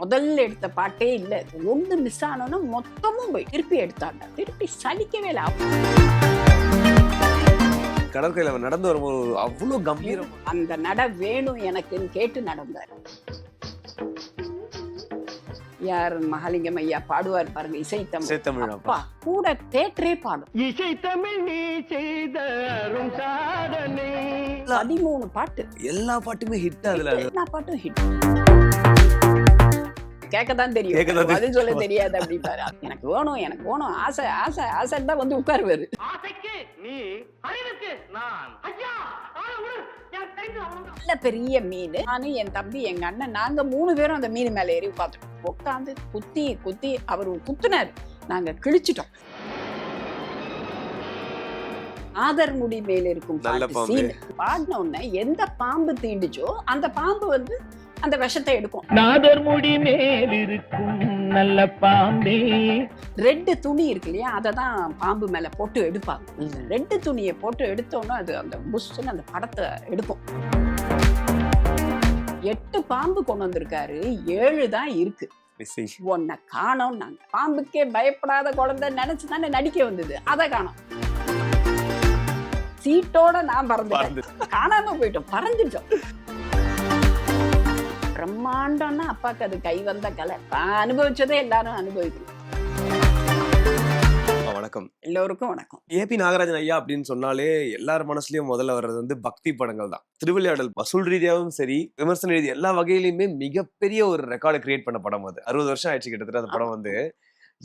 முதல்ல எடுத்த பாட்டே இல்ல. ஒண்ணு மிஸ் ஆனோன்னா மொத்தமும் போய் திருப்பி எடுத்தாங்க. திருப்பி சலிக்கவே இல்லை. கடற்கரையில அவர் நடந்து வரும்போது அவ்வளவு கம்பீரம். அந்த நட வேணும் எனக்குன்னு கேட்டு நடந்தார். யார் மகாலிங்கம் ஐயா பாடுவார் பாருங்க இசைத்தமிழ். சேத்தமிழ் அப்பா. கூட தேட்டரே பாடும். இசை தமிழ் நீ செய்த பதிமூணு பாட்டு. எல்லா பாட்டுமே ஹிட் அதுல. எல்லா பாட்டும் ஹிட் கேட்கத்தான் தெரியும். பதில் சொல்ல. தெரியாது அப்படின்பாரு எனக்கு வேணும் எனக்கு வேணும். ஆசை ஆசை ஆசை தான் வந்து உட்காருவாரு. நல்ல பெரிய மீன். நானும் என் தம்பி எங்க அண்ணன் நாங்க மூணு பேரும் அந்த மீன் மேல ஏறி உட்காந்துட்டோம் உட்காந்து குத்தி குத்தி அவர் குத்துனாரு. நாங்க கிழிச்சிட்டோம். ஆதர்முடி மேல இருக்கும் பாட்டு பாம்பு. சீன் பாடின உடனே எந்த பாம்பு தீண்டுச்சோ அந்த பாம்பு வந்து அந்த விஷத்தை எடுக்கும் நாதர் முடி மேல் இருக்கும் நல்ல பாம்பே. ரெட்டு துணி இருக்கு இல்லையா? அதை தான் பாம்பு மேல போட்டு எடுப்பாங்க. ரெட்டு துணியை போட்டு எடுத்தோன்னா அது அந்த புஷ்ன்னு அந்த படத்தை எடுக்கும் எட்டு பாம்பு கொண்டு வந்திருக்காரு. ஏழு தான் இருக்கு. உன்னை காணோம். நாங்க பாம்புக்கே பயப்படாத குழந்தை நினைச்சு தானே நடிக்க வந்தது. அதை காணோம். சீட்டோட நான் பறந்துட்டேன். பறந்து. காணாம போயிட்டோம். பறந்துட்டோம். பிரம்மாண்டம்னா அப்பாக்கு அது கை வந்த கலை. அனுபவிச்சதே எல்லாரும் அனுபவிக்கணும். வணக்கம். எல்லோருக்கும் வணக்கம். ஏபி நாகராஜன் ஐயா அப்படின்னு சொன்னாலே எல்லார் மனசுலயும் முதல்ல வர்றது வந்து பக்தி படங்கள் தான். திருவிளையாடல் வசூல் ரீதியாகவும் சரி விமர்சன ரீதி எல்லா வகையிலுமே மிகப்பெரிய ஒரு ரெக்கார்டை கிரியேட் பண்ண படம் அது. அறுபது வருஷம் ஆயிடுச்சு கிட்டத்தட்ட அந்த படம் வந்து.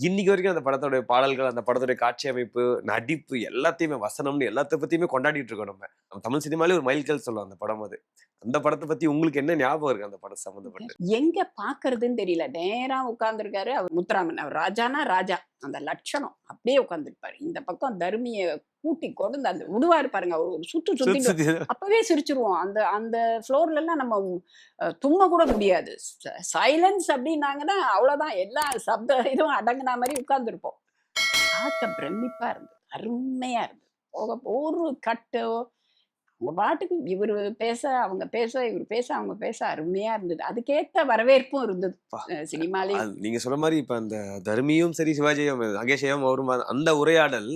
இன்னைக்கு வரைக்கும் அந்த படத்தோட பாடல்கள் அந்த படத்தோட காட்சி அமைப்பு நடிப்பு எல்லாத்தையுமே வசனம்னு எல்லாத்த பத்தியுமே கொண்டாடிட்டு இருக்கோம் நம்ம. தமிழ் சினிமாலே ஒரு மைல்கல் சொல்லலாம் அந்த படம் அது. அந்த படத்தை பத்தி உங்களுக்கு என்ன ஞாபகம் இருக்கு? அந்த படம் சம்மந்தப்பட்டு? எங்க பாக்குறதுன்னு தெரியல. நேரா உட்கார்ந்துருக்காரு அவர் முத்துராமன். அவர் ராஜானா ராஜா. அந்த லட்சணம். அப்படியே உட்கார்ந்துருப்பாரு. இந்த பக்கம் தர்மிய கூட்டி கொண்டு அந்த விடுவாரு பாருங்க. ஒரு சுத்து சுத்தி அப்பவே சிரிச்சிருவோம். அந்த அந்த ஃப்ளோர்ல எல்லாம் நம்ம தும்ம கூட முடியாது. சைலன்ஸ் அப்படின்னாங்கன்னா அவ்வளவுதான். எல்லா சப்த இதுவும் அடங்குன மாதிரி உட்கார்ந்துருப்போம். பார்க்க பிரமிப்பா இருந்தது. அருமையா இருந்தது. போக ஒரு கட்டோ அவங்க பாட்டுக்கு இவர் பேச அவங்க பேச இவர் பேச அவங்க பேச அருமையா இருந்தது. அதுக்கேத்த வரவேற்பும் இருந்தது. அது நீங்க சொல்ற மாதிரி இப்ப அந்த தர்மியும் சரி சிவாஜியும் அகேஷையும் அவரும் அந்த உரையாடல்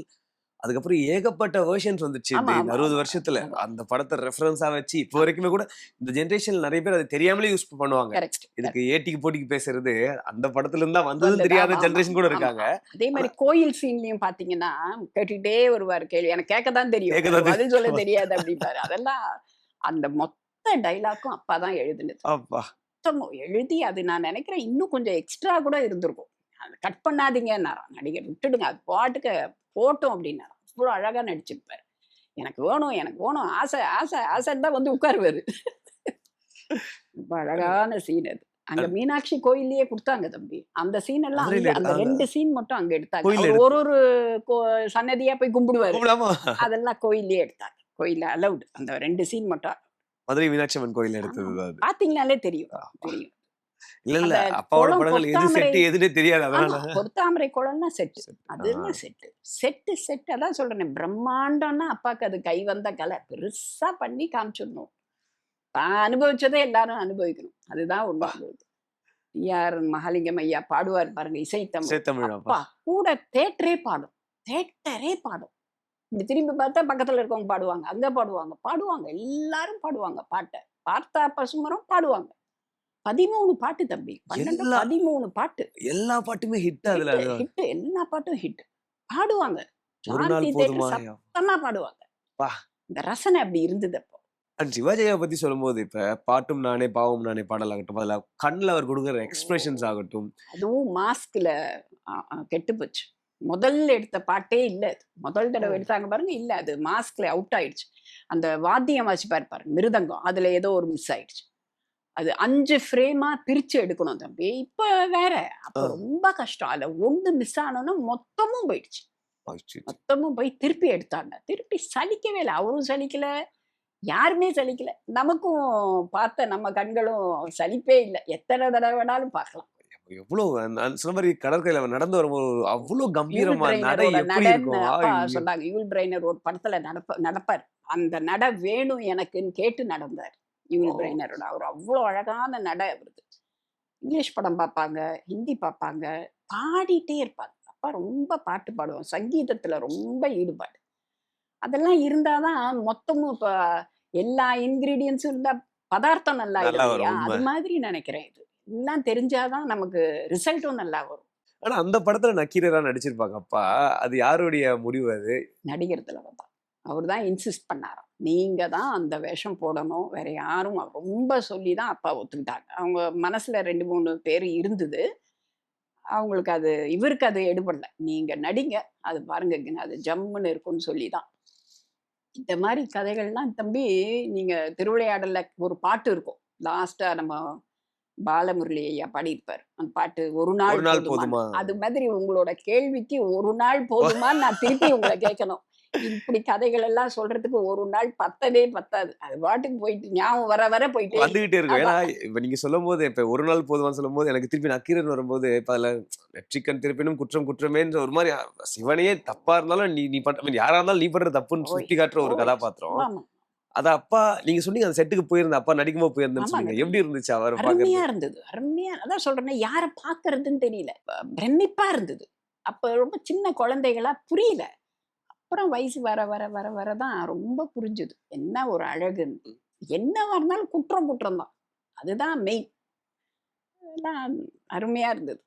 அதுக்கப்புறம் ஏகப்பட்ட வெர்ஷன்ஸ் வந்துச்சு. இந்த அறுபது. வருஷத்துல. அந்த படத்தை ரெஃபரன்ஸா வச்சு இப்போ வரைக்குமே கூட இந்த ஜெனரேஷன் நிறைய பேர் அதை தெரியாமலே யூஸ் பண்ணுவாங்க. இதுக்கு ஏட்டிக்கு போட்டிக்கு பேசுறது அந்த படத்துல இருந்தா வந்தது வந்தது, தெரியாத ஜெனரேஷன் கூட இருக்காங்க. அதே மாதிரி கோயில் சீன்லயும் பாத்தீங்கன்னா கேட்டுக்கிட்டே வருவார் கேள்வி. எனக்கு கேட்கத்தான் தெரியும். கேட்கத்தான் எனக்கு பதில் சொல்ல தெரியும். தெரியாது அப்படிம்பாரு. அதெல்லாம் அந்த மொத்த டைலாக்கும் அப்பாதான் எழுதுனது. அப்பா. எழுதி அது நான் நினைக்கிறேன் இன்னும் கொஞ்சம் எக்ஸ்ட்ரா கூட இருந்திருக்கும். அது கட் பண்ணாதீங்கன்னாராம் நடிகர் விட்டுடுங்க. அது பாட்டுக்கு போட்டோம் அப்படின்னாராம் அவ்வளோ அழகா நடிச்சிருப்பாரு. எனக்கு வேணும் எனக்கு வேணும். ஆசை ஆசை ஆசைன்னு தான் வந்து உட்காருவாரு. ரொம்ப அழகான சீன் அது. அங்க மீனாட்சி கோயில்லயே கொடுத்தாங்க தம்பி. அந்த சீன் எல்லாம் அந்த. ரெண்டு சீன் மட்டும் அங்க எடுத்தாங்க. ஒரு ஒரு சன்னதியா போய் கும்பிடுவாரு. அதெல்லாம் கோயில்லயே எடுத்தாங்க. கோயில்ல அலவுட் அந்த ரெண்டு சீன் மட்டும். மதுரை மீனாட்சி அம்மன் கோயில் எடுத்தது பாத்தீங்கன்னாலே தெரியும். தெரியும். இல்ல இல்ல. அப்பாவோட படங்கள் எது செட்டு எதுனே தெரியாது. அதனால பொத்தாமரை குளம்னா செட்டு. ஆ. செட்டு? Set set. அதான் சொல்றேன். பிரம்மாண்டம்னா அப்பாக்கு அது கை வந்த கலை. பெருசா பண்ணி காமிச்சிடணும். தான் அனுபவிச்சதே எல்லாரும் அனுபவிக்கணும். அதுதான் உண்மை. யார் மகாலிங்கம் ஐயா பாடுவார் பாருங்க இசைத்தமிழ். சேத்தமிழ் அப்பா அப்பா கூட தேட்டரே பாடும். தேட்டரே பாடும். இப்படி திரும்பி பார்த்தா பக்கத்துல இருக்கவங்க பாடுவாங்க. அங்க பாடுவாங்க. பாடுவாங்க. எல்லாரும் பாடுவாங்க. பாட்டை. பார்த்தா பசுமரம் பாடுவாங்க. பதிமூணு பாட்டு தம்பி. பன்னெண்டு பதிமூணு பாட்டு. எல்லா பாட்டுமே ஹிட் அதுல அது. ஹிட் எல்லா பாட்டும் ஹிட் பாடுவாங்க. சத்தமா பாடுவாங்க. வா. இந்த ரசனை அப்படி இருந்தது அப்போ. அண்ட் சிவாஜியை பத்தி சொல்லும்போது இப்ப பாட்டும் நானே பாவம் நானே பாடல் ஆகட்டும் அதுல கண்ணுல அவர் கொடுக்குற எக்ஸ்பிரஷன்ஸ் ஆகட்டும். அதுவும் மாஸ்க்ல கெட்டு போச்சு. முதல்ல எடுத்த பாட்டே இல்ல அது. முதல் தடவை. எடுத்தாங்க பாருங்க இல்ல அது மாஸ்க்ல அவுட் ஆயிடுச்சு. அந்த வாத்தியம் வாசிப்பாரு பாருங்க மிருதங்கம். அதுல ஏதோ ஒரு மிஸ் ஆயிடுச்சு. அது அஞ்சு ஃப்ரேமா பிரிச்சு எடுக்கணும் தம்பி. இப்ப வேற. அப்ப. ரொம்ப கஷ்டம். அதுல ஒண்ணு மிஸ் ஆனோன்னா மொத்தமும் போயிடுச்சு. மொத்தமும் போய் திருப்பி எடுத்தாங்க. திருப்பி சலிக்கவே இல்லை. அவரும் சலிக்கல. யாருமே சலிக்கல. நமக்கும் பார்த்த நம்ம கண்களும் சலிப்பே இல்லை. எத்தனை தடவை வேணாலும் பார்க்கலாம். அந்த சொன்ன மாதிரி கடற்கரையில நடந்து வரும்போது அவ்வளவு கம்பீரமா நடை. சொன்னாங்க. யூல் பிரைனர் ஒரு படத்துல நடப்ப நடப்பார். அந்த நட வேணும் எனக்குன்னு கேட்டு நடந்தார். ஓ. பிரைனரோட அவர் அவ்வளோ அழகான நட அவருது இங்கிலீஷ் படம் பார்ப்பாங்க ஹிந்தி பார்ப்பாங்க பாடிட்டே இருப்பாங்க அப்பா ரொம்ப பாட்டு பாடுவோம் சங்கீதத்துல ரொம்ப ஈடுபாடு. அதெல்லாம் இருந்தாதான் மொத்தமும் இப்போ எல்லா இன்கிரீடியன்ஸும் இருந்தா பதார்த்தம் நல்லா இல்லையா? அது. மாதிரி நினைக்கிறேன் இது. எல்லாம் தெரிஞ்சாதான் நமக்கு ரிசல்ட்டும் நல்லா வரும். ஆனா அந்த படத்துல நக்கீரரா நடிச்சிருப்பாங்க அப்பா. அது யாருடைய முடிவு அது? நடிகர் திலகம் தான். அவர் தான் இன்சிஸ்ட் பண்ணாராம். நீங்க தான் அந்த வேஷம் போடணும். வேற யாரும் ரொம்ப சொல்லி தான் அப்பா ஒத்துக்கிட்டாங்க. அவங்க மனசுல ரெண்டு மூணு பேர் இருந்தது. அவங்களுக்கு அது இவருக்கு அது எடுபடல. நீங்க நடிங்க. அது பாருங்க அது ஜம்முன்னு இருக்கும்னு சொல்லி தான். இந்த மாதிரி கதைகள்லாம் தம்பி நீங்க திருவிளையாடல்ல ஒரு பாட்டு இருக்கும். லாஸ்டா நம்ம பாலமுரளி ஐயா பாடியிருப்பார். அந்த பாட்டு ஒரு நாள். போதுமா? அது மாதிரி உங்களோட கேள்விக்கு ஒரு நாள் போதுமான்னு நான் திருப்பி உங்களை கேட்கணும். இப்படி கதைகள் எல்லாம் சொல்றதுக்கு ஒரு நாள் பத்தவே பத்தாது. அது பாட்டுக்கு போயிட்டு ஞாபகம் வர வர போயிட்டு வந்துகிட்டே இருக்கும். ஏன்னா இப்ப நீங்க சொல்லும் போது இப்ப ஒரு நாள் போதுமான்னு சொல்லும் போது எனக்கு திருப்பி நக்கீரன் வரும்போது இப்ப அதுல நெற்றிக்கண் திருப்பினும் குற்றம் குற்றமேன்ற ஒரு மாதிரி சிவனையே தப்பா இருந்தாலும் நீ நீ பண்ற யாரா இருந்தாலும் நீ பண்ற தப்புன்னு. சுட்டி காட்டுற ஒரு. கதாபாத்திரம். அத அப்பா நீங்க சொன்னீங்க அந்த செட்டுக்கு போயிருந்த அப்பா நடிக்கும்போது போயிருந்தேன்னு. சொன்னீங்க. எப்படி இருந்துச்சு அவர் அருமையா இருந்தது. அருமையா அதான் சொல்றேனே யார பாக்குறதுன்னு தெரியல. பிரமிப்பா இருந்தது. அப்ப ரொம்ப சின்ன குழந்தைகளா புரியல. அப்புறம் வயசு வர வர வர வரதான் ரொம்ப புரிஞ்சுது. என்ன ஒரு அழகுன்னு என்னவா இருந்தாலும் குற்றம் குற்றம் தான். அதுதான் மெயின் எல்லாம் அருமையா இருந்தது.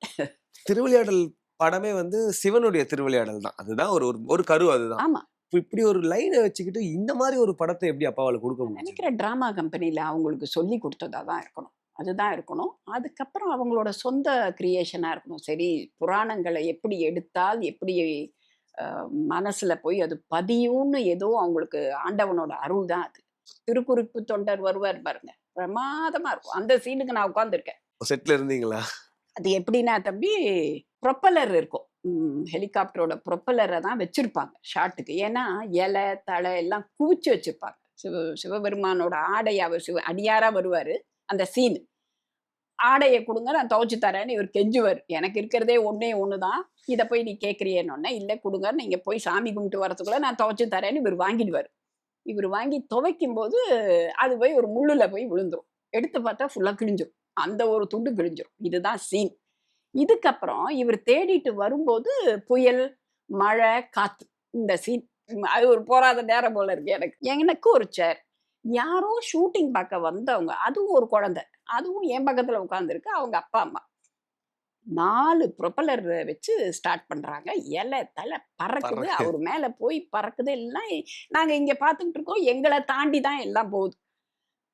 திருவிளையாடல் படமே வந்து சிவனுடைய திருவிளையாடல் தான். அதுதான் ஒரு ஒரு- கரு அதுதான். ஆமா. இப்ப இப்படி ஒரு லைனை வச்சுக்கிட்டு இந்த மாதிரி ஒரு படத்தை எப்படி அப்பாவால கொடுக்க முடியும் நினைக்கிற டிராமா கம்பெனியில் அவங்களுக்கு சொல்லி கொடுத்ததா தான் இருக்கணும். அதுதான் இருக்கணும். அதுக்கப்புறம் அவங்களோட சொந்த கிரியேஷனாக இருக்கணும். சரி புராணங்களை எப்படி எடுத்தால் எப்படி மனசுல போய் அது பதியும்னு ஏதோ அவங்களுக்கு ஆண்டவனோட அருள் தான் அது. திருக்குறிப்பு தொண்டர் வருவார் பாருங்க. பிரமாதமா இருக்கும். அந்த சீனுக்கு நான் உட்காந்துருக்கேன் செட்ல இருந்தீங்களா? அது எப்படின்னா தம்பி ப்ரொப்பலர் இருக்கும். ஹெலிகாப்டரோட ப்ரொப்பலரை தான் வச்சிருப்பாங்க ஷாட்டுக்கு. ஏன்னா இலை தலை எல்லாம் குவிச்சு வச்சிருப்பாங்க. சிவ சிவபெருமானோட ஆடை அவர் சிவ அடியாரா வருவாரு அந்த சீன். ஆடையை கொடுங்க நான் துவைச்சு தரேன்னு இவர் கெஞ்சுவார். எனக்கு இருக்கிறதே ஒன்றே ஒன்று தான் இதை போய் நீ கேட்குறியன்னு இல்லை கொடுங்க நீங்கள் போய் சாமி கும்பிட்டு வரதுக்குள்ள நான் துவைச்சு தரேன்னு இவர் வாங்கிடுவார். இவர் வாங்கி துவைக்கும் போது அது போய் ஒரு முள்ளில் போய் விழுந்துடும் எடுத்து பார்த்தா ஃபுல்லாக கிழிஞ்சிரும். அந்த ஒரு துண்டு கிழிஞ்சிரும். இதுதான் சீன் இதுக்கப்புறம் இவர் தேடிட்டு வரும்போது புயல் மழை காற்று இந்த சீன் அது ஒரு போராத நேரம் போல இருக்கு எனக்கு. எனக்கு ஒரு சேர் யாரோ ஷூட்டிங் பார்க்க வந்தவங்க அதுவும் ஒரு குழந்தை. அதுவும் என் பக்கத்துல உட்காந்துருக்கு அவங்க அப்பா அம்மா. நாலு ப்ரொப்பலர் வச்சு ஸ்டார்ட் பண்றாங்க. இலை தலை பறக்குது. பறக்கு. அவர் மேல போய் பறக்குது. எல்லாம் நாங்க இங்க பார்த்துக்கிட்டு இருக்கோம். எங்களை தாண்டி தான் எல்லாம் போகுது.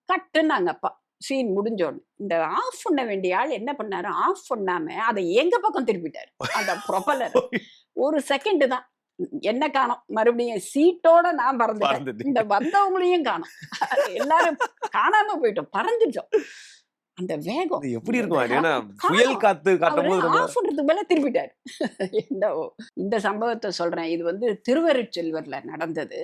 கட்டுனாங்க அப்பா. சீன் முடிஞ்சோன்னு இந்த ஆஃப் பண்ண வேண்டிய ஆள் என்ன பண்ணாரு? ஆஃப் பண்ணாம அதை எங்க பக்கம் திருப்பிட்டாரு? அந்த ப்ரொப்பலர் ஒரு செகண்ட் தான். என்ன காணோம்? மறுபடியும் சீட்டோட நான் பறந்துட்டேன். இந்த வந்தவங்களையும் காணோம். எல்லாரும் காணாம போயிட்டோம். பறந்துட்டோம். அந்த வேகம். எப்படி இருக்கும். புயல் காத்து காட்டும் மேல திருப்பிட்டாரு இந்த இந்த சம்பவத்தை சொல்றேன். இது வந்து திருவருட்செல்வர்ல நடந்தது.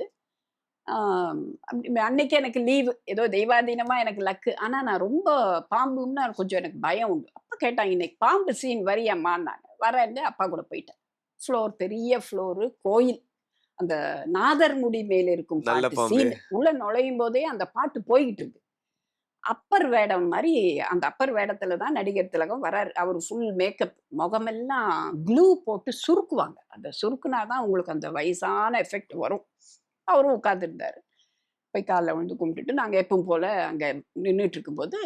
அன்னைக்கு எனக்கு லீவு ஏதோ தெய்வாதீனமா எனக்கு லக்கு ஆனா நான் ரொம்ப பாம்புன்னா கொஞ்சம் எனக்கு பயம் உண்டு. அப்பா கேட்டாங்க இன்னைக்கு பாம்பு சீன் வரியம்மான்னாங்க வரேன்னு அப்பா கூட போயிட்டேன். ஃப்ளோர் பெரிய ஃப்ளோரு கோயில். அந்த நாதர் முடி மேல இருக்கும் பாட்டு. சீன் உள்ள நுழையும் போதே அந்த பாட்டு போய்கிட்டு இருக்கு அப்பர் வேடம் மாதிரி அந்த அப்பர் வேடத்துல தான் நடிகர் திலகம் வராரு. அவர் ஃபுல் மேக்கப் முகமெல்லாம் க்ளூ போட்டு சுருக்குவாங்க. அந்த சுருக்குனாதான் உங்களுக்கு அந்த வயசான எஃபெக்ட் வரும். அவரும் உட்காந்துருந்தாரு போய் காலைல விழுந்து கும்பிட்டுட்டு நாங்கள் எப்பவும் போல அங்கே நின்றுட்டு இருக்கும்போது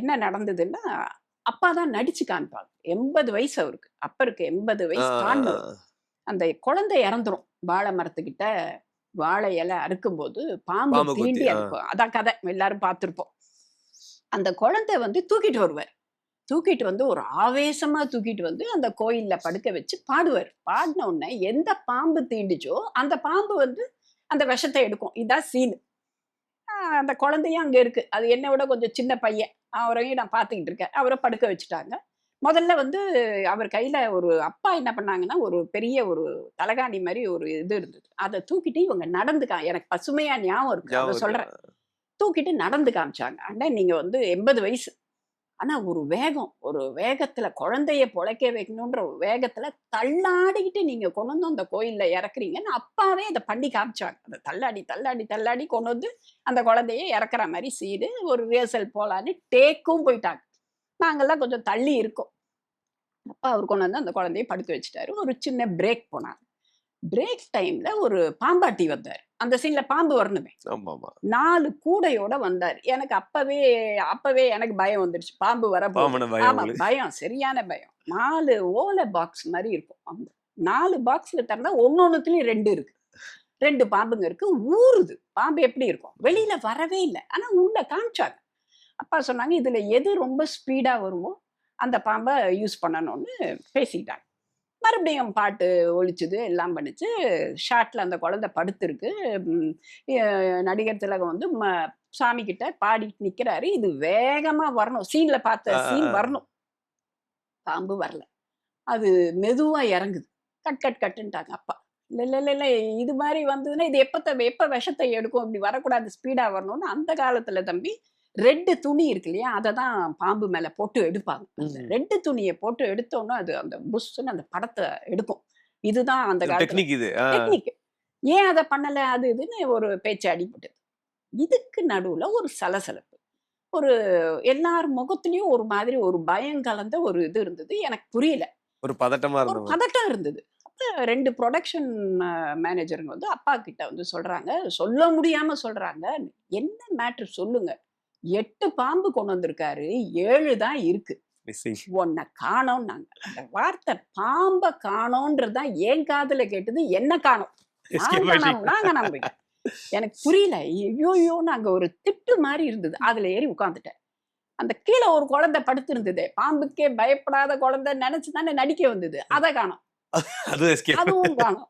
என்ன நடந்ததுன்னா அப்பா தான் நடிச்சு காமிப்பாங்க. எண்பது வயசு அவருக்கு. அப்பருக்கு எண்பது வயசு தாண்டவர் அந்த குழந்தை இறந்துரும். வாழை மரத்துக்கிட்ட வாழை இலை அறுக்கும்போது பாம்பு தீண்டி ஆ. அறுக்கும். அதான் கதை. எல்லாரும் பார்த்துருப்போம். அந்த குழந்தை வந்து தூக்கிட்டு வருவார். தூக்கிட்டு வந்து ஒரு ஆவேசமா தூக்கிட்டு வந்து அந்த கோயில்ல படுக்க வச்சு பாடுவார். பாடின உடனே எந்த பாம்பு தீண்டுச்சோ அந்த பாம்பு வந்து அந்த விஷத்தை எடுக்கும். இதான் சீன். அந்த குழந்தையும் அங்க இருக்கு. அது என்னை விட கொஞ்சம் சின்ன பையன். அவரையும் நான் பார்த்துக்கிட்டு இருக்கேன். அவரை படுக்க வச்சுட்டாங்க. முதல்ல வந்து அவர் கையில ஒரு அப்பா என்ன பண்ணாங்கன்னா ஒரு பெரிய ஒரு தலகாணி மாதிரி ஒரு இது இருந்தது. அதை தூக்கிட்டு இவங்க நடந்துக்கா எனக்கு பசுமையா ஞாபகம் இருக்கு. அதை இருக்கு. தூக்கிட்டு நடந்து காமிச்சாங்க. அண்ணா நீங்க வந்து எண்பது வயசு ஆனா ஒரு வேகம் ஒரு வேகத்துல குழந்தைய பொழைக்க வைக்கணுன்ற ஒரு வேகத்துல தள்ளாடிக்கிட்டு நீங்க கொண்டு வந்து அந்த கோயில்ல இறக்குறீங்கன்னு அப்பாவே அதை பண்ணி காமிச்சாங்க அந்த தள்ளாடி தள்ளாடி தள்ளாடி கொண்டு வந்து அந்த குழந்தைய இறக்குற மாதிரி சீடு ஒரு ரிஹர்சல் போலான்னு டேக்கும் போயிட்டாங்க. நாங்கெல்லாம் கொஞ்சம் தள்ளி இருக்கோம். அப்பா அவர் கொண்டு வந்து அந்த குழந்தைய படுக்க வச்சுட்டாரு. ஒரு சின்ன பிரேக் போனாங்க. பிரேக் டைம்ல ஒரு பாம்பாட்டி வந்தார். அந்த சீன்ல பாம்பு வரணுமே. நாலு கூடையோட வந்தார். எனக்கு அப்பவே அப்பவே எனக்கு பயம் வந்துருச்சு. பாம்பு வர ஆமா. பயம் சரியான பயம். நாலு ஓலை பாக்ஸ் மாதிரி இருக்கும். நாலு பாக்ஸ்ல திறந்தா ஒன்னொன்னுத்துலயும் ரெண்டு இருக்கு. ரெண்டு பாம்புங்க இருக்கு. ஊறுது. பாம்பு எப்படி இருக்கும்? வெளியில வரவே இல்லை. ஆனா உள்ள காமிச்சாங்க. அப்பா சொன்னாங்க இதுல எது ரொம்ப ஸ்பீடா வருமோ அந்த பாம்பை யூஸ் பண்ணணும்னு பேசிக்கிட்டாங்க மறுபடியும் பாட்டு ஒழிச்சுது எல்லாம் பண்ணுச்சு. ஷார்ட்ல அந்த குழந்தை படுத்திருக்கு. நடிகர் திலகம் வந்து ம- சாமி கிட்ட பாடிட்டு நிக்கிறாரு. இது வேகமா வரணும். சீன்ல பார்த்த சீன். வரணும். பாம்பு வரல. அது மெதுவா இறங்குது. கட் கட் கட்டுன்ட்டாங்க அப்பா. இல்ல இல்ல இல்ல இல்ல இது மாதிரி வந்ததுன்னா இது எப்ப த- எப்ப விஷத்தை எடுக்கும்? இப்படி வரக்கூடாது. ஸ்பீடா வரணும்னு அந்த காலத்துல தம்பி ரெட்டு துணி இருக்கு இல்லையா? அதை தான் பாம்பு மேல போட்டு எடுப்பாங்க. ரெட்டு துணியை போட்டு எடுத்தோன்னா அது அந்த புஷ்ன்னு அந்த படத்தை எடுக்கும். இதுதான் அந்த டெக்னிக் இது. டெக்னிக். ஏன் அதை பண்ணல? அது இதுன்னு ஒரு பேச்சு அடிபட்டது. இதுக்கு நடுவுல ஒரு சலசலப்பு. ஒரு எல்லார் முகத்துலயும் ஒரு மாதிரி ஒரு பயம் கலந்த ஒரு இது இருந்தது. எனக்கு புரியல. ஒரு பதட்டமா ஒரு பதட்டம் இருந்தது. அப்ப ரெண்டு ப்ரொடக்ஷன் மேனேஜருங்க வந்து அப்பா கிட்ட வந்து சொல்றாங்க. சொல்ல முடியாம சொல்றாங்க. என்ன மேட்ரு சொல்லுங்க. எட்டு பாம்பு கொண்டு வந்திருக்காரு. ஏழு தான் இருக்கு. உன்னை காணோம்னாங்க அந்த வார்த்தை பாம்பை காணோன்றது தான் என் காதுல கேட்டது என்ன காணோம். காணோம், காணாம போயிட்டேன். எனக்கு புரியல. ஐயோயோ நாங்க ஒரு திட்டு மாதிரி இருந்தது. அதுல ஏறி உட்காந்துட்டேன் அந்த கீழே ஒரு குழந்தை படுத்து இருந்தது பாம்புக்கே பயப்படாத குழந்தை நினைச்சு தானே நடிக்க வந்தது. அதை காணோம். அதுவும் காணோம்.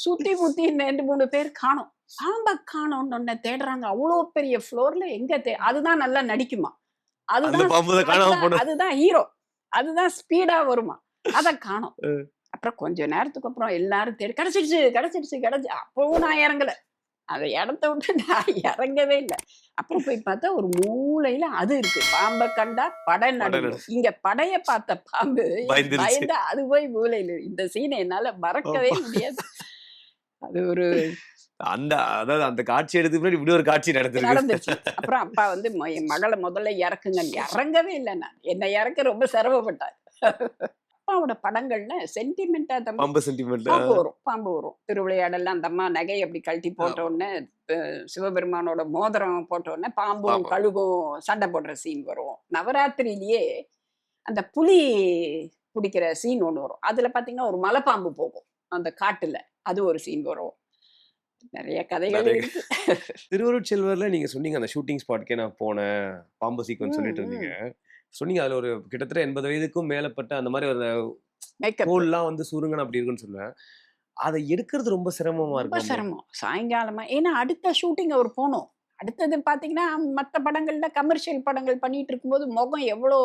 சுத்தி முத்தி ரெண்டு மூணு பேர் காணோம். பாம்பை காணோம்னு ஒன்ன தேடுறாங்க. அவ்வளோ பெரிய ஃப்ளோர்ல எங்க தே அதுதான் நல்லா நடிக்குமா? அதுதான் அதுதான்- ஹீரோ அதுதான் ஸ்பீடா வருமா? அத காணோம். அப்புறம் கொஞ்ச நேரத்துக்கு அப்புறம் எல்லாரும் தேடி கிடைச்சிடுச்சு கிடைச்சிடுச்சு கிடைச்சு அப்பவும் நான் இறங்கல. அந்த இடத்த விட்டு நான் இறங்கவே இல்லை. அப்புறம் போய் பார்த்தா ஒரு மூலையில அது இருக்கு. பாம்பை கண்டா படை நடுங்கும். இங்க படைய பார்த்த பாம்பு. பயந்து அது போய் மூலையில. இந்த சீனை என்னால மறக்கவே முடியாது. அது ஒரு அந்த அதாவது அந்த காட்சி எடுத்து முன்னாடி இப்படி ஒரு காட்சி நடந்துச்சு. அப்புறம் அப்பா வந்து என் மகளை முதல்ல இறக்குங்க. இறங்கவே இல்லை நான். என்னை இறக்க ரொம்ப சிரமப்பட்டார். அப்பாவோட படங்கள்ல சென்டிமெண்டா தம்பி பம்பு சென்டிமெண்ட் வரும் பாம்பு வரும். திருவிளையாடல்ல அந்த அம்மா நகை அப்படி கழட்டி போட்ட உடனே சிவபெருமானோட மோதிரம் போட்ட உடனே பாம்பும் பாம்பு. கழுகும் சண்டை போடுற சீன் வரும். நவராத்திரியிலேயே அந்த புலி பிடிக்கிற சீன் ஒண்ணு வரும். அதுல பாத்தீங்கன்னா ஒரு மலைப்பாம்பு போகும். அந்த காட்டுல அது ஒரு சீன் வரும். நிறைய கதைகள் நிறைய. இருக்கு. திருவருட்செல்வர்ல நீங்க சொன்னீங்க அந்த ஷூட்டிங் ஸ்பாட்க்கே நான் போனேன். பாம்பு சீக்வன்ஸ் சொல்லிட்டு. இருந்தீங்க. சொன்னீங்க அதுல ஒரு கிட்டத்தட்ட எண்பது வயதுக்கும் மேலப்பட்ட அந்த மாதிரி ஒரு மேக்கப் தோல்லாம் வந்து சுருங்கன் அப்படி இருக்குன்னு சொல்லுவேன். அதை எடுக்கிறது ரொம்ப சிரமமா ரொம்ப இருக்கும் சிரமம். சாயங்காலமா ஏன்னா அடுத்த ஷூட்டிங் அவர் போகணும் அடுத்தது பாத்தீங்கன்னா மற்ற படங்கள்ல கமர்ஷியல் படங்கள் பண்ணிட்டு இருக்கும்போது முகம் எவ்வளோ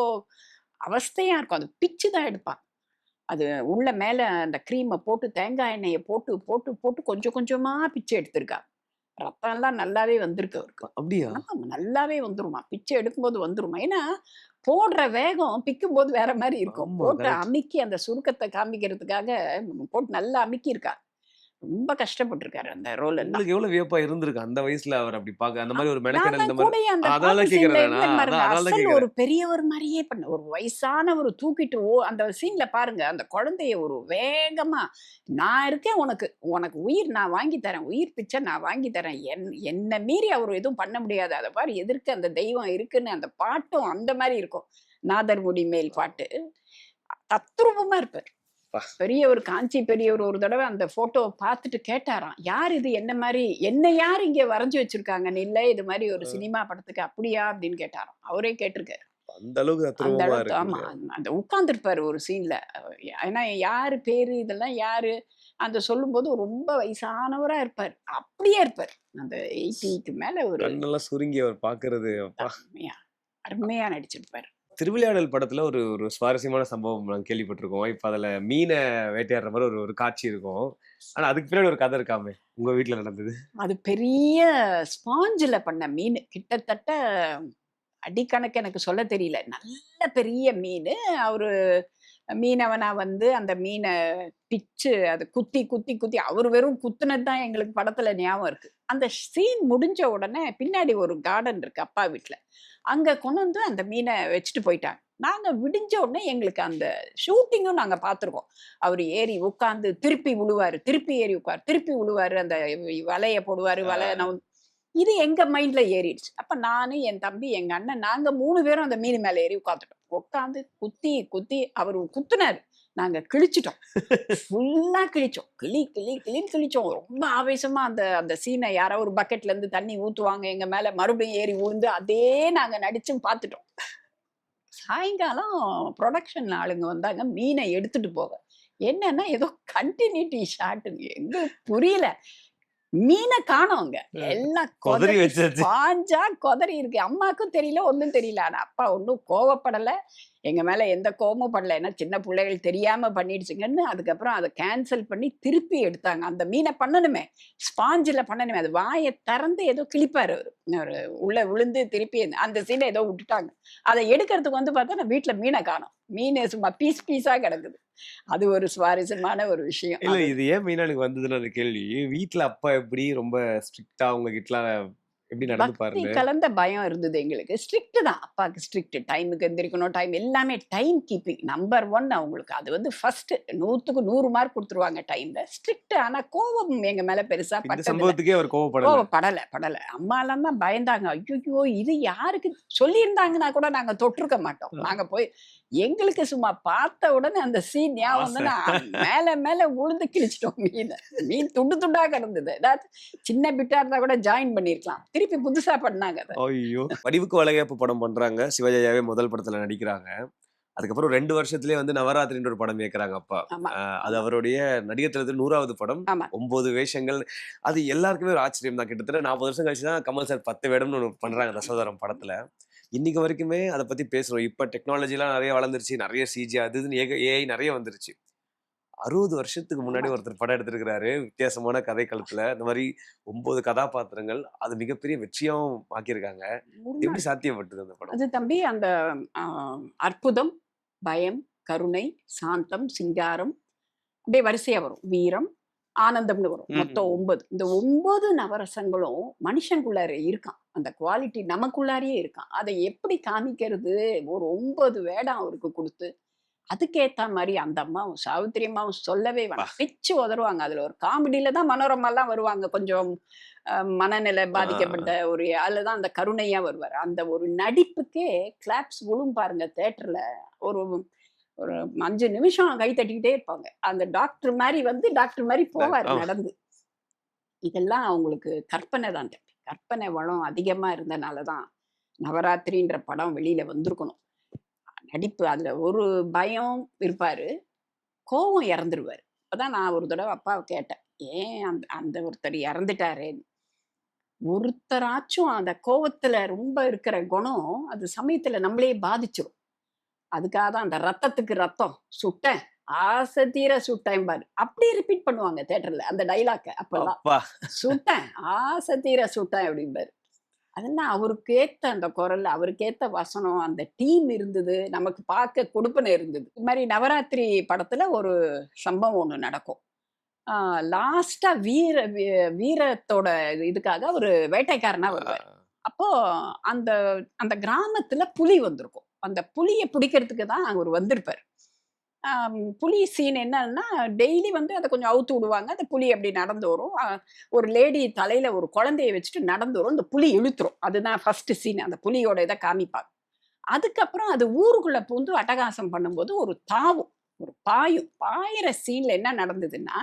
அவஸ்தையா இருக்கும். அது பிச்சு தான் எடுப்பான். அது உள்ள மேல அந்த க்ரீமை போட்டு தேங்காய் எண்ணெயை போட்டு போட்டு போட்டு கொஞ்சம் கொஞ்சமா பிச்சு எடுத்திருக்கா. ரத்தம் எல்லாம் நல்லாவே வந்திருக்கு அவருக்கு. அப்படியா? நல்லாவே வந்துருமா. பிச்சை எடுக்கும்போது வந்துருமா. ஏன்னா போடுற வேகம் பிக்கும் போது வேற மாதிரி இருக்கும். போட்டு. அமுக்கி அந்த சுருக்கத்தை காமிக்கிறதுக்காக போட்டு நல்லா அமுக்கி இருக்கா ரொம்ப கஷ்டப்பட்டிருக்காரு அந்த ரோல் எல்லாம். எவ்வளவு வியப்பா இருந்திருக்கு? அந்த வயசுல அவர் அப்படி பாக்க அந்த மாதிரி ஒரு மெனக்கடல் இந்த மாதிரி கூடயே அந்த அதனால பாட்டு scene ல கேக்குறேன். ஒரு பெரியவர் மாதிரியே பண்ண ஒரு வயசானவர் தூக்கிட்டு ஓ அந்த சீன்ல பாருங்க அந்த குழந்தைய ஒரு வேகமா நான் இருக்கேன் உனக்கு உனக்கு உயிர் நான் வாங்கி தரேன் உயிர் பிச்சை நான் வாங்கி தரேன். என் என்னை மீறி அவர் எதுவும் பண்ண முடியாது. அதை பாரு எதிர்க்க அந்த தெய்வம் இருக்குன்னு அந்த பாட்டும் அந்த மாதிரி இருக்கும். நாதர்முடி மேல் பாட்டு. தத்ரூபமா இருப்பார். பெரியவர் காஞ்சி பெரியவர் ஒரு தடவை அந்த போட்டோவை பார்த்துட்டு கேட்டாராம் யார் இது? என்ன மாதிரி? என்ன யார் இங்க வரைஞ்சு வச்சிருக்காங்கன்னு இல்ல இது மாதிரி ஒரு சினிமா படத்துக்கு அப்படியா? அப்படின்னு கேட்டாராம். அவரே கேட்டிருக்காரு. அந்த அளவுக்கு ஆமா. அந்த- உட்கார்ந்துருப்பாரு ஒரு சீன்ல ஏன்னா யாரு பேரு இதெல்லாம் யாரு? அந்த சொல்லும்போது ரொம்ப வயசானவரா இருப்பார். அப்படியே இருப்பார். அந்த எயிட்டிக்கு மேல ஒரு கண்ணெல்லாம் சுருங்கி அவர் பாக்குறது அருமையா நடிச்சிருப்பாரு. திருவிளையாடல் படத்துல ஒரு ஒரு சுவாரஸ்யமான சம்பவம் நாங்கள் கேள்விப்பட்டிருக்கோம். இப்போ அதுல மீனை வேட்டையாடுற மாதிரி ஒரு ஒரு காட்சி இருக்கும். ஆனா அதுக்கு பின்னாடி ஒரு கதை இருக்காமே உங்க வீட்டில் நடந்தது? அது பெரிய ஸ்பாஞ்சில் பண்ண மீன். கிட்டத்தட்ட அடிக்கணக்கு எனக்கு சொல்ல தெரியல. நல்ல பெரிய மீன். அவரு மீனவனா வந்து அந்த மீனை பிச்சு அது குத்தி குத்தி குத்தி அவர் வெறும் குத்துனது தான் எங்களுக்கு படத்துல ஞாபகம் இருக்கு. அந்த சீன் முடிஞ்ச உடனே பின்னாடி ஒரு கார்டன் இருக்கு அப்பா வீட்டுல அங்க கொண்டு வந்து அந்த மீனை வச்சுட்டு போயிட்டாங்க. நாங்க விடிஞ்ச உடனே எங்களுக்கு அந்த ஷூட்டிங்கும் நாங்க பார்த்துருக்கோம். அவர் ஏறி உட்காந்து திருப்பி விழுவாரு திருப்பி ஏறி உட்காரு திருப்பி விழுவாரு அந்த வலைய போடுவாரு வலை இது எங்க மைண்ட்ல ஏறிடுச்சு. அப்ப நானு என் தம்பி எங்க அண்ணன் நாங்க மூணு பேரும் அந்த மீன் மேல ஏறி உட்காந்துட்டோம் உட்காந்து குத்தி குத்தி அவர் குத்துனாரு. நாங்க கிழிச்சிட்டோம். ஃபுல்லா கிழிச்சோம். கிளி கிளி கிளின்னு கிழிச்சோம். ரொம்ப ஆவேசமா அந்த அந்த சீனை யாரோ ஒரு பக்கெட்ல இருந்து தண்ணி ஊத்துவாங்க. எங்க மேல மறுபடியும் ஏறி விழுந்து அதே நாங்க நடிச்சும் பார்த்துட்டோம். சாயங்காலம் ப்ரொடக்ஷன் ஆளுங்க வந்தாங்க. மீனை எடுத்துட்டு போக. என்னன்னா ஏதோ கண்டினியூட்டி ஷாட்டுங்க எங்களுக்கு புரியல. மீனை காணோங்க எல்லாம் கொதறி. பாஞ்சா கொதறி இருக்கு. அம்மாக்கும் தெரியல ஒன்றும் தெரியல. ஆனா அப்பா ஒன்றும் கோவப்படல. எங்க மேல எந்த கோவமும் படல. ஏன்னா சின்ன பிள்ளைகள் தெரியாம பண்ணிடுச்சுங்கன்னு அதுக்கப்புறம் அதை கேன்சல் பண்ணி திருப்பி எடுத்தாங்க. அந்த மீனை பண்ணணுமே. ஸ்பாஞ்சில் பண்ணணுமே. அது வாயை திறந்து ஏதோ கிழிப்பாரு அவரு. உள்ள விழுந்து திருப்பி அந்த- சீனை ஏதோ விட்டுட்டாங்க. அதை எடுக்கிறதுக்கு வந்து பார்த்தா நான் வீட்டுல மீனை காணோம். மீன் சும்மா பீஸ் பீஸா கிடக்குது. அது ஒரு சுவாரஸ்யமான ஒரு விஷயம் இல்ல இது ஏன் மெயினா எனக்கு வந்ததுன்னு அந்த கேள்வி? வீட்ல அப்பா எப்படி ரொம்ப ஸ்ட்ரிக்டா அவங்க கிட்ட எப்படி நடந்து பாருங்க. கலந்த பயம் இருந்தது எங்களுக்கு. ஸ்ட்ரிக்ட் தான். அப்பாவுக்கு ஸ்ட்ரிக்ட் டைமுக்கு எந்திரிக்கணும் டைம் எல்லாமே டைம் கீப்பிங் நம்பர் ஒன் அவங்களுக்கு. அது வந்து ஃபர்ஸ்ட் நூத்துக்கு நூறு மார்க் கொடுத்துருவாங்க டைம்ல ஸ்ட்ரிக்ட் ஆனா கோபம் எங்க மேல பெருசா சம்பவத்துக்கே அவர் கோவப்படல கோவம் படல படல. அம்மா எல்லாம் தான் பயந்தாங்க. ஐயோ இது யாருக்கு சொல்லியிருந்தாங்கன்னா கூட நாங்க தொட்டிருக்க மாட்டோம். நாங்க போய் எங்களுக்கு சும்மா பார்த்த உடனே அந்த சீன் ஞாபகம் மேல மேல உழுந்து கிழிச்சிட்டோம் மீன். மீன் துண்டு துண்டா கிடந்தது. ஏதாவது சின்ன பிட்டா இருந்தா கூட ஜாயின் பண்ணிருக்கலாம். திருப்பி புதுசா பண்ணாங்க ஐயோ! வடிவுக்கு வளைகாப்பு படம் பண்றாங்க. சிவஜயாவே முதல் படத்துல நடிக்கிறாங்க. அதுக்கப்புறம் ரெண்டு வருஷத்துலயே வந்து நவராத்திரின்ற ஒரு படம் இயக்குறாங்க அப்பா. அது அவருடைய நடிகர் திலகத்தின் நூறாவது படம். ஒன்பது வேஷங்கள். அது எல்லாருக்குமே ஒரு ஆச்சரியம் தான். கிட்டத்தட்ட நாற்பது வருஷம் கழிச்சு தான் கமல் சார் பத்து வேடம்னு ஒன்று பண்றாங்க தசோதரம் படத்துல. இன்னைக்கு வரைக்குமே அதை பத்தி பேசுறோம். இப்ப டெக்னாலஜிலாம் நிறைய வளர்ந்துருச்சு. நிறைய சிஜி அது இதுன்னு ஏஐ நிறைய வந்துருச்சு. அறுபது வருஷத்துக்கு முன்னாடி ஒருத்தர் படம் எடுத்திருக்கிறாரு. வித்தியாசமான கதை களத்துல. இந்த மாதிரி ஒன்பது கதாபாத்திரங்கள் அது மிகப்பெரிய வெற்றியாவும் ஆக்கியிருக்காங்க. எப்படி சாத்தியப்பட்டது அந்த படம்? அது தம்பி அந்த அற்புதம் பயம் கருணை சாந்தம் சிங்காரம் அப்படியே வரிசையா வரும். வீரம் ஆனந்தம்னு வரும். மொத்தம். ஒன்பது இந்த ஒன்பது நவரசங்களும் மனுஷங்குள்ளார இருக்கான். அந்த குவாலிட்டி நமக்குள்ளாரியே இருக்கான். அதை எப்படி காமிக்கிறது? ஒரு ஒன்பது வேடம் அவருக்கு கொடுத்து அதுக்கேத்த மாதிரி அந்த அம்மாவும் சாவித்திரி அம்மாவும் சொல்லவே வேணாம். பிச்சு உதருவாங்க அதுல ஒரு காமெடியில தான் மனோரமாலாம் வருவாங்க. கொஞ்சம் மனநிலை பாதிக்கப்பட்ட ஒரு அதுல தான் அந்த கருணையா வருவார். அந்த ஒரு நடிப்புக்கே கிளாப்ஸ் விழும் பாருங்க தேட்டர்ல. ஒரு ஒரு அஞ்சு நிமிஷம் கை தட்டிக்கிட்டே இருப்பாங்க. அந்த டாக்டர் மாதிரி வந்து டாக்டர் மாதிரி போவார். நடந்து. இதெல்லாம் அவங்களுக்கு கற்பனை தான். கற்பனை வளம் அதிகமா இருந்தனால தான் நவராத்திரின்ற படம் வெளியில வந்திருக்கணும். நடிப்பு அதுல ஒரு பயம் இருப்பாரு. கோவம் இறந்துருவாரு. அப்பதான் நான் ஒரு தடவை அப்பாவை கேட்டேன் ஏன் அந்த அந்த ஒருத்தர் இறந்துட்டாரேன்னு ஒருத்தராச்சும் அந்த கோவத்துல ரொம்ப இருக்கிற குணம் அது சமயத்துல நம்மளே பாதிச்சிரும். அதுக்காக தான் அந்த ரத்தத்துக்கு ரத்தம் சுட்டேன் ஆசை தீர சுட்டேன் பாரு. அப்படியே ரிப்பீட் பண்ணுவாங்க தேட்டர்ல அந்த டைலாக்க அப்பெல்லாம். அப்பா. சுட்டேன் ஆசை தீர சுட்டேன் அப்படிம்பாரு. அதெல்லாம் அவருக்கு ஏத்த அந்த குரல் அவருக்கு ஏத்த வசனம் அந்த டீம் இருந்தது நமக்கு பார்க்க கொடுப்பனை இருந்தது. இது மாதிரி நவராத்திரி படத்துல ஒரு சம்பவம் ஒண்ணு நடக்கும். லாஸ்டா வீர வீ- வீரத்தோட இது- இதுக்காக ஒரு வேட்டைக்காரனா வருவார். அப்போ அந்த அந்த கிராமத்துல புலி வந்திருக்கும். அந்த புலியை பிடிக்கிறதுக்கு தான் அவர் வந்திருப்பார். புலி சீன் என்னன்னா டெய்லி வந்து அதை கொஞ்சம் அவுத்து விடுவாங்க. அந்த புலி அப்படி நடந்து வரும். ஒரு லேடி தலையில ஒரு குழந்தைய வச்சுட்டு நடந்து வரும். இந்த புலி இழுத்துரும். அதுதான் ஃபர்ஸ்ட் சீன் அந்த புலியோட இதை காமிப்பாங்க. அதுக்கப்புறம் அது ஊருக்குள்ள பூந்து அட்டகாசம் பண்ணும்போது ஒரு தாவும் ஒரு பாயும் பாயிற சீன்ல என்ன நடந்ததுன்னா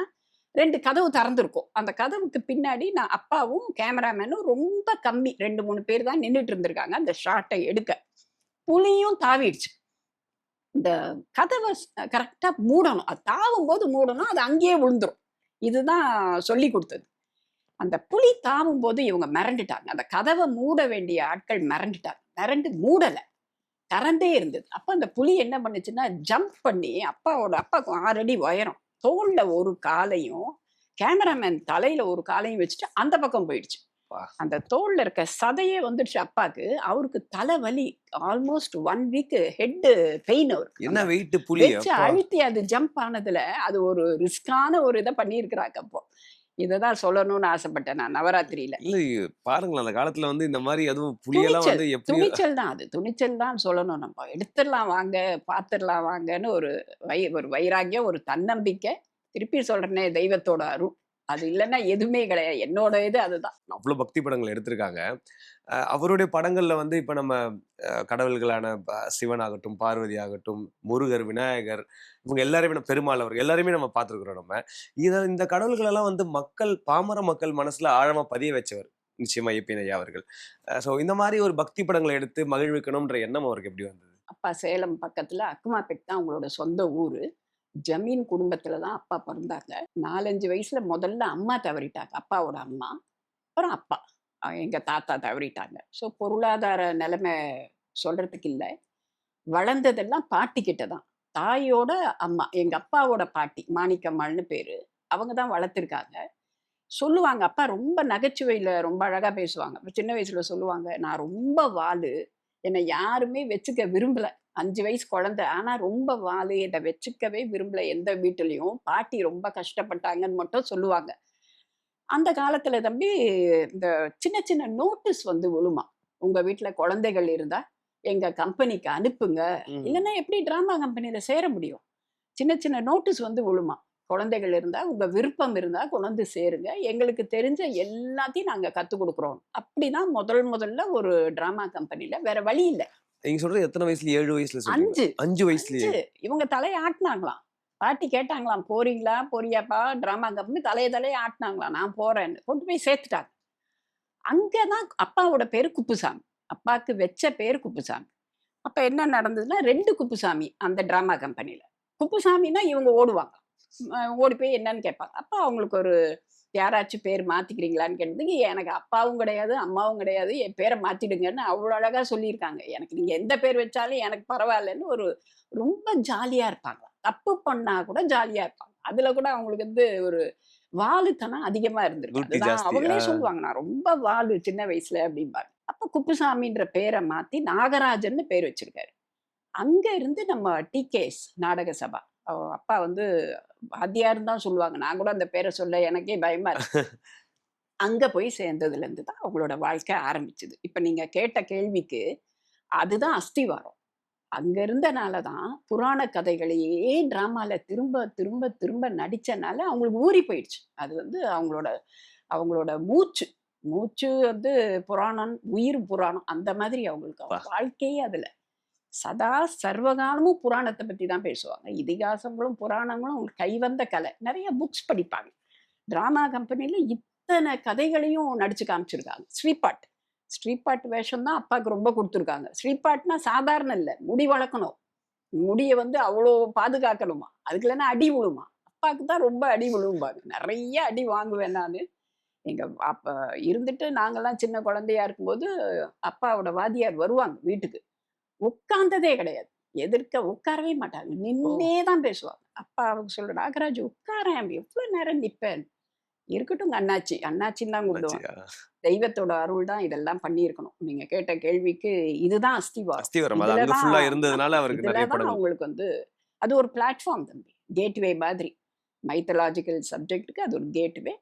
ரெண்டு கதவு திறந்துருக்கும். அந்த கதவுக்கு பின்னாடி நான் அப்பாவும் கேமராமேனும் ரொம்ப கம்மி. ரெண்டு மூணு பேர் தான் நின்றுட்டு இருந்திருக்காங்க அந்த ஷாட்டை எடுக்க. புலியும் தாவிடுச்சு. இந்த கதவை கரெக்டாக மூடணும். அது தாவும் போது மூடணும். அது அங்கேயே விழுந்துடும் இதுதான் சொல்லி கொடுத்தது. அந்த புலி தாவும் போது இவங்க மிரண்டுட்டாங்க. அந்த கதவை மூட வேண்டிய ஆட்கள் மிரண்டுட்டாங்க. மிரண்டு மூடலை. திறந்தே இருந்தது. அப்போ அந்த புலி என்ன பண்ணுச்சுன்னா ஜம்ப் பண்ணி அப்பாவோட அப்பாவுக்கு ஆறடி உயரம். தோல்ல ஒரு காலையும் கேமராமேன் தலையில ஒரு காலையும் வச்சுட்டு அந்த பக்கம் போயிடுச்சு. அந்த தோல்ல இருக்க சதையே வந்துடுச்சு அப்பாக்கு அவருக்கு தலைவலி almost one week head pain அவருக்கு. என்ன வெயிட் புலி. அழுத்தி அது ஜம்ப் ஆனதுல அது ஒரு ரிஸ்கான ஒரு இதை பண்ணியிருக்கிறாங்க அப்போ. இததான் சொல்லணும்னு ஆசைப்பட்டேன் நான் நவராத்திரியில. இல்ல பாருங்களேன் அந்த காலத்துல வந்து இந்த மாதிரி அதுவும் புலியெல்லாம் வந்து துணிச்சல் தான் அது. துணிச்சல் தான் சொல்லணும் நம்ம. எடுத்துடலாம் வாங்க பார்த்துடலாம் வாங்கன்னு ஒரு வை ஒரு வைராக்கியம் ஒரு தன்னம்பிக்கை. திருப்பி சொல்றேனே தெய்வத்தோட அருள். அது இல்லைன்னா எதுவுமே கிடையாது. என்னோட இது அதுதான். அவ்வளவு பக்தி படங்கள் எடுத்திருக்காங்க. அவருடைய படங்கள்ல வந்து இப்ப நம்ம கடவுள்களான சிவன் ஆகட்டும் பார்வதி ஆகட்டும் முருகர் விநாயகர் இவங்க எல்லாருமே நம்ம பெருமாள் அவர் எல்லாருமே நம்ம பார்த்துருக்குறோம் நம்ம. இத இந்த கடவுள்கள் எல்லாம் வந்து மக்கள் பாமர மக்கள் மனசுல ஆழமா பதிய வச்சவர் நிச்சயமா ஐயா அவர்கள். ஸோ இந்த மாதிரி ஒரு பக்தி படங்களை எடுத்து மகிழ்விக்கணும்ன்ற எண்ணம் அவருக்கு எப்படி வந்தது? அப்பா சேலம் பக்கத்துல அக்குமாப்பேட் தான் அவங்களோட சொந்த ஊரு. ஜமீன் குடும்பத்துல தான் அப்பா பிறந்தாங்க. நாலஞ்சு வயசுல முதல்ல அம்மா தவறிட்டாங்க. அப்பாவோட அம்மா அப்புறம் அப்பா. எங்க தாத்தா தவறிட்டாங்க. ஸோ பொருளாதார நிலைமை சொல்றதுக்கு இல்லை. வளர்ந்ததெல்லாம் பாட்டிக்கிட்ட தான். தாயோட அம்மா எங்க அப்பாவோட பாட்டி மாணிக்கம்மாள்னு பேரு அவங்க தான் வளர்த்துருக்காங்க. சொல்லுவாங்க அப்பா ரொம்ப நகைச்சுவையில ரொம்ப அழகா பேசுவாங்க. அப்ப சின்ன வயசுல சொல்லுவாங்க நான் ரொம்ப வாலு. என்னை யாருமே வச்சுக்க விரும்பலை. அஞ்சு வயசு குழந்தை. ஆனா ரொம்ப வாலு வச்சுக்கவே விரும்பல எந்த வீட்டுலயும். பாட்டி ரொம்ப கஷ்டப்பட்டாங்கன்னு மட்டும் சொல்லுவாங்க. அந்த காலத்துல தம்பி இந்த சின்ன சின்ன நோட்டீஸ் வந்து விழுமா? உங்க வீட்டுல குழந்தைகள் இருந்தா எங்க கம்பெனிக்கு அனுப்புங்க. இல்லைன்னா எப்படி டிராமா கம்பெனியில சேர முடியும்? சின்ன சின்ன நோட்டீஸ் வந்து விழுமா? குழந்தைகள் இருந்தா உங்க விருப்பம் இருந்தா கொண்டு சேருங்க. எங்களுக்கு தெரிஞ்ச எல்லாத்தையும் நாங்க கத்து கொடுக்குறோம். அப்படிதான் முதல் முதல்ல ஒரு டிராமா கம்பெனில வேற வழி இல்ல. நீங்க சொல்றது எத்தனை வயசுல? ஏழு வயசுல அஞ்சு. அஞ்சு வயசுலயே. அஞ்சு. இவங்க தலையை ஆட்டினாங்களாம். பாட்டி கேட்டாங்களாம் போறீங்களா? போறியாப்பா? டிராமா கம்பெனி தலைய தலையை ஆட்டினாங்களாம். நான் போறேன்னு. கொண்டு போய் சேர்த்துட்டாங்க. அங்கதான் அப்பாவோட பேரு குப்புசாமி. அப்பாவுக்கு வச்ச பேர் குப்புசாமி. அப்ப என்ன நடந்ததுன்னா ரெண்டு குப்புசாமி அந்த டிராமா கம்பெனில குப்புசாமின்னா இவங்க ஓடுவாங்க. ஓடி போய் என்னன்னு கேட்பாங்க. அப்பா அவங்களுக்கு ஒரு யாராச்சும் பேர் மாத்திக்கிறீங்களான்னு கேட்டதுக்கு எனக்கு அப்பாவும் கிடையாது அம்மாவும் கிடையாது என் பேரை மாத்திடுங்கன்னு அவ்வளோ அழகா சொல்லியிருக்காங்க. எனக்கு நீங்க எந்த பேர் வச்சாலும் எனக்கு பரவாயில்லன்னு ஒரு ரொம்ப ஜாலியா இருப்பாங்க. தப்பு பண்ணா கூட ஜாலியா இருப்பாங்க. அதுல கூட அவங்களுக்கு வந்து ஒரு வாலுத்தனம் அதிகமா இருந்திருக்கு. குட்டி அதுதான் ஜாஸ்தி, அவங்களே. சொல்லுவாங்க. நான் ரொம்ப வாலு சின்ன வயசுல அப்படிம்பாங்க. அப்ப குப்புசாமின்ற பேரை மாத்தி நாகராஜன்னு பேர் வச்சிருக்காரு. அங்க இருந்து நம்ம டிகேஎஸ் நாடக சபா அப்பா வந்து வாத்தியார்னு தான் சொல்லுவாங்க. நான் கூட அந்த பேரை சொல்ல எனக்கே பயமா இருக்கு. அங்க போய் சேர்ந்ததுல இருந்து தான் அவங்களோட வாழ்க்கை ஆரம்பிச்சது. இப்ப நீங்க கேட்ட கேள்விக்கு அதுதான் அஸ்திவாரம். அங்க இருந்தனால தான் புராண கதைகளையே டிராமால திரும்ப திரும்ப திரும்ப நடிச்சனால அவங்களுக்கு ஊறி போயிடுச்சு. அது வந்து அவங்களோட அவங்களோட மூச்சு. மூச்சு வந்து புராணம் உயிர் புராணம் அந்த மாதிரி அவங்களுக்கு அவங்க வாழ்க்கையே அதுல. சதா சர்வகாலமும் புராணத்தை பற்றி தான் பேசுவாங்க. இதிகாசங்களும் புராணங்களும் அவங்களுக்கு கைவந்த கலை. நிறைய புக்ஸ் படிப்பாங்க. டிராமா கம்பெனியில் இத்தனை கதைகளையும் நடிச்சு காமிச்சிருக்காங்க. ஸ்ரீபாட். ஸ்ரீபாட் வேஷம் தான் அப்பாவுக்கு ரொம்ப கொடுத்துருக்காங்க. ஸ்ரீபாட்னா சாதாரண இல்லை. முடி வளர்க்கணும். முடியை வந்து அவ்வளோ பாதுகாக்கணுமா? அதுக்கு இல்லைன்னா அடி விழுமா? அப்பாவுக்கு தான் ரொம்ப அடி விழும்பாங்க. நிறைய அடி வாங்குவேன் நான். எங்கள் அப்போ இருந்துட்டு நாங்கள்லாம் சின்ன குழந்தையா இருக்கும்போது அப்பாவோட வாதியார் வருவாங்க வீட்டுக்கு. உட்கார்ந்ததே கிடையாது. எதிர்க்க உட்காரவே மாட்டாங்க. நின்னே தான் பேசுவாங்க. அப்பா அவங்க சொல்ற நாகராஜ் உட்காரேன் எவ்வளவு நேரம் நிப்பேன்? இருக்கட்டும் அண்ணாச்சி. அண்ணாச்சின்னு தான் கூப்பிடுவாங்க. தெய்வத்தோட அருள் தான் இதெல்லாம் பண்ணியிருக்கணும். நீங்க கேட்ட கேள்விக்கு இதுதான் அஸ்திவாரம். அஸ்திவரம். இருந்ததுனால அவருக்கு அவங்களுக்கு வந்து அது ஒரு பிளாட்ஃபார்ம் தம்பி. கேட்வே மாதிரி. மைத்தலாஜிக்கல் சப்ஜெக்ட்டுக்கு அது ஒரு கேட்வே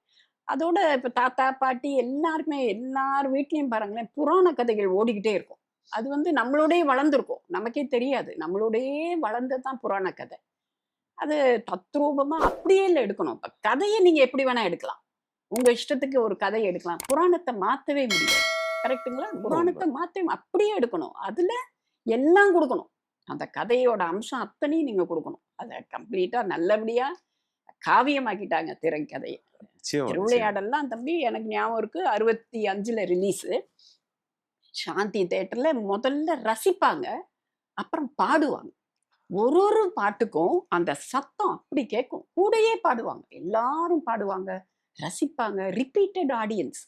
அதோட இப்ப தாத்தா பாட்டி எல்லாருமே எல்லார் வீட்லயும் பாருங்களேன் புராண கதைகள் ஓடிக்கிட்டே இருக்கும். அது வந்து நம்மளோடயே வளர்ந்துருக்கும். நமக்கே தெரியாது. நம்மளோடயே வளர்ந்தது தான் புராண கதை. அது தத்ரூபமா அப்படியே இல்லை எடுக்கணும். இப்ப கதையை நீங்க எப்படி வேணா எடுக்கலாம். உங்க இஷ்டத்துக்கு ஒரு கதையை எடுக்கலாம். புராணத்தை மாத்தவே முடியாது. கரெக்ட்டுங்களா? புராணத்தை மாத்தவே அப்படியே எடுக்கணும். அதுல எல்லாம் கொடுக்கணும். அந்த கதையோட அம்சம் அத்தனையும் நீங்க கொடுக்கணும். அதை கம்ப்ளீட்டா நல்லபடியா காவியமாக்கிட்டாங்க திரைக்கதையை. திருவிளையாடல்லாம் தம்பி எனக்கு ஞாபகம் இருக்கு. அறுபத்தி அஞ்சுல ரிலீஸ் சாந்தி தேட்டர்ல முதல்ல ரசிப்பாங்க அப்புறம் பாடுவாங்க. ஒரு ஒரு பாட்டுக்கும் அந்த சத்தம் அப்படி கேட்கும் கூடயே பாடுவாங்க. எல்லாரும் பாடுவாங்க ரசிப்பாங்க. Repeated audience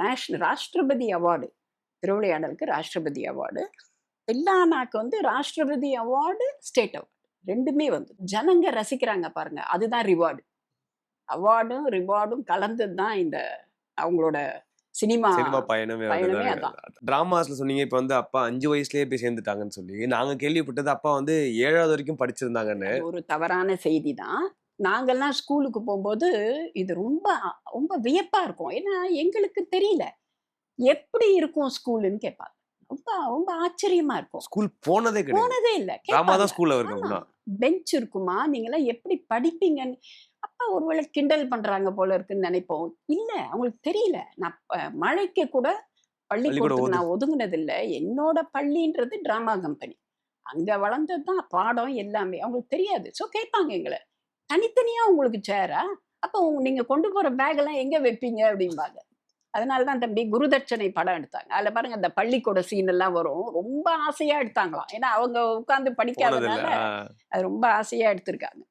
national Rashtrapati award திருவிளையாடலுக்கு Rashtrapati award எல்லா நாக்கு வந்து ராஷ்டிரபதி அவார்டு ஸ்டேட் அவார்டு ரெண்டுமே வந்து ஜனங்க ரசிக்கிறாங்க பாருங்க. அதுதான் ரிவார்டு அவார்டும் ரிவார்டும் கலந்தது தான் இந்த அவங்களோட சினிமா சினிமா பயணமே டிராமாஸ்ல சொன்னீங்க இப்ப வந்து அப்பா அஞ்சு வயசுலயே போய் சேர்ந்துட்டாங்கன்னு சொல்லி நாங்க கேள்விப்பட்டது அப்பா வந்து ஏழாவது வரைக்கும் படிச்சிருந்தாங்கன்னு. ஒரு தவறான செய்தி தான் நாங்கெல்லாம் ஸ்கூலுக்கு போகும்போது இது ரொம்ப ரொம்ப வியப்பா இருக்கும். ஏன்னா எங்களுக்கு தெரியல. எப்படி இருக்கும் ஸ்கூலுன்னு கேட்பாங்க ரொம்ப ரொம்ப ஆச்சரியமா இருக்கும். ஸ்கூல் போனதே போனதே இல்ல. ஸ்கூல்ல இருக்கு பெஞ்ச் இருக்குமா? நீங்களாம் எப்படி படிப்பீங்கன்னு ஒருவேளை கிண்டல் பண்றாங்க போல இருக்குன்னு நினைப்போம். இல்ல அவங்களுக்கு தெரியல. நான் மழைக்கு கூட பள்ளிக்கூடத்துக்கு நான் ஒதுங்கினது இல்ல என்னோட பள்ளின்றது டிராமா கம்பெனி அங்க வளர்ந்தது தான் பாடம் எல்லாமே. அவங்களுக்கு தெரியாது. ஸோ கேட்பாங்க எங்களை. தனித்தனியா உங்களுக்கு சேரா அப்போ நீங்க கொண்டு போற பேக் எல்லாம் எங்க வைப்பீங்க? அப்படிம்பாங்க. அதனால தான் தம்பி குருதட்சணை படம் எடுத்தாங்க. அதுல பாருங்க அந்த பள்ளிக்கூட சீன் எல்லாம் வரும். ரொம்ப ஆசையா எடுத்தாங்களாம். ஏன்னா அவங்க உட்கார்ந்து படிக்காதனால அது ரொம்ப ஆசையா எடுத்திருக்காங்க.